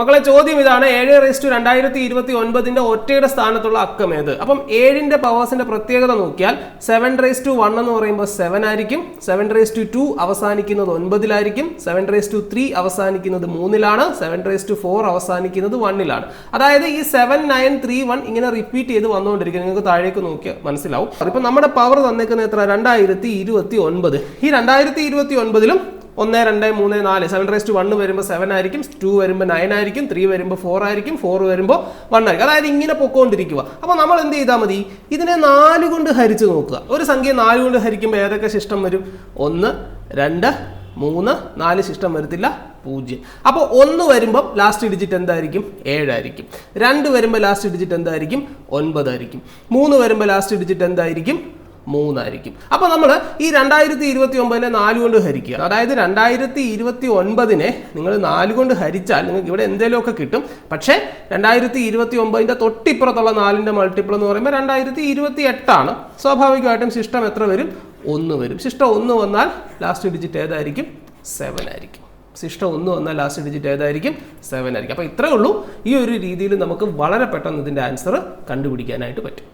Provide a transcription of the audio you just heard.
മക്കളെ ചോദ്യം ഇതാണ്. ഏഴ് റേസ് ടു രണ്ടായിരത്തി ഇരുപത്തി ഒൻപതിന്റെ ഒറ്റയുടെ സ്ഥാനത്തുള്ള അക്കം ഏത്? അപ്പം ഏഴിന്റെ പവേഴ്സിന്റെ പ്രത്യേകത നോക്കിയാൽ സെവൻ റേസ് ടു വൺ എന്ന് പറയുമ്പോൾ സെവൻ ആയിരിക്കും. സെവൻ റേസ് ടു ടു അവസാനിക്കുന്നത് ഒൻപതിലായിരിക്കും. സെവൻ റേസ് ടു ത്രീ അവസാനിക്കുന്നത് മൂന്നിലാണ്. സെവൻ റേസ് ടു ഫോർ അവസാനിക്കുന്നത് വണ്ണിലാണ് അതായത് ഈ സെവൻ നയൻ ത്രീ വൺ ഇങ്ങനെ റിപ്പീറ്റ് ചെയ്ത് വന്നുകൊണ്ടിരിക്കും നിങ്ങൾക്ക് താഴേക്ക് നോക്കിയാൽ മനസ്സിലാവും. അപ്പം നമ്മുടെ പവർ തന്നേക്കുന്ന എത്ര? രണ്ടായിരത്തി ഇരുപത്തി ഒൻപത് ഈ രണ്ടായിരത്തി ഇരുപത്തി ഒൻപതിലും ഒന്ന് രണ്ട് മൂന്ന് നാല്. സെവൻ റേസ് ടു വണ്ണ് വരുമ്പോൾ സെവൻ ആയിരിക്കും. ടു വരുമ്പോൾ നയൻ ആയിരിക്കും. ത്രീ വരുമ്പോൾ ഫോർ ആയിരിക്കും. ഫോർ വരുമ്പോൾ വൺ ആയിരിക്കും. അതായത് ഇങ്ങനെ പൊക്കോണ്ടിരിക്കുക അപ്പോൾ നമ്മൾ എന്ത് ചെയ്താൽ മതി? ഇതിനെ നാല് കൊണ്ട് ഹരിച്ച് നോക്കുക. ഒരു സംഖ്യ നാല് കൊണ്ട് ഹരിക്കുമ്പോൾ ഏതൊക്കെ ശിഷ്ടം വരും? ഒന്ന് രണ്ട് മൂന്ന് നാല് ശിഷ്ടം വരത്തില്ല. പൂജ്യം. അപ്പോൾ ഒന്ന് വരുമ്പോൾ ലാസ്റ്റ് ഡിജിറ്റ് എന്തായിരിക്കും? ഏഴായിരിക്കും രണ്ട് വരുമ്പോൾ ലാസ്റ്റ് ഡിജിറ്റ് എന്തായിരിക്കും? ഒൻപതായിരിക്കും മൂന്ന് വരുമ്പോൾ ലാസ്റ്റ് ഡിജിറ്റ് എന്തായിരിക്കും? മൂന്നായിരിക്കും. അപ്പൊ നമ്മൾ ഈ രണ്ടായിരത്തി ഇരുപത്തി ഒമ്പതിനെ നാല് കൊണ്ട് ഹരിക്കുക. അതായത് രണ്ടായിരത്തി ഇരുപത്തി ഒൻപതിനെ നിങ്ങൾ നാല് കൊണ്ട് ഹരിച്ചാൽ നിങ്ങൾക്ക് ഇവിടെ എന്തെങ്കിലുമൊക്കെ കിട്ടും. പക്ഷേ രണ്ടായിരത്തി ഇരുപത്തി ഒമ്പതിന്റെ തൊട്ടിപ്പുറത്തുള്ള നാലിന്റെ മൾട്ടിപ്പിൾ എന്ന് പറയുമ്പോൾ രണ്ടായിരത്തി ഇരുപത്തി എട്ടാണ് സ്വാഭാവികമായിട്ടും ശിഷ്ടം എത്ര വരും? ഒന്ന് വരും. ശിഷ്ടം ഒന്ന് വന്നാൽ ലാസ്റ്റ് ഡിജിറ്റ് ഏതായിരിക്കും? സെവൻ ആയിരിക്കും. ശിഷ്ടം ഒന്ന് വന്നാൽ ലാസ്റ്റ് ഡിജിറ്റ് ഏതായിരിക്കും? സെവൻ ആയിരിക്കും. അപ്പോൾ ഇത്രയേ ഉള്ളൂ. ഈ ഒരു രീതിയിൽ നമുക്ക് വളരെ പെട്ടെന്ന് ഇതിന്റെ ആൻസർ കണ്ടുപിടിക്കാനായിട്ട് പറ്റും.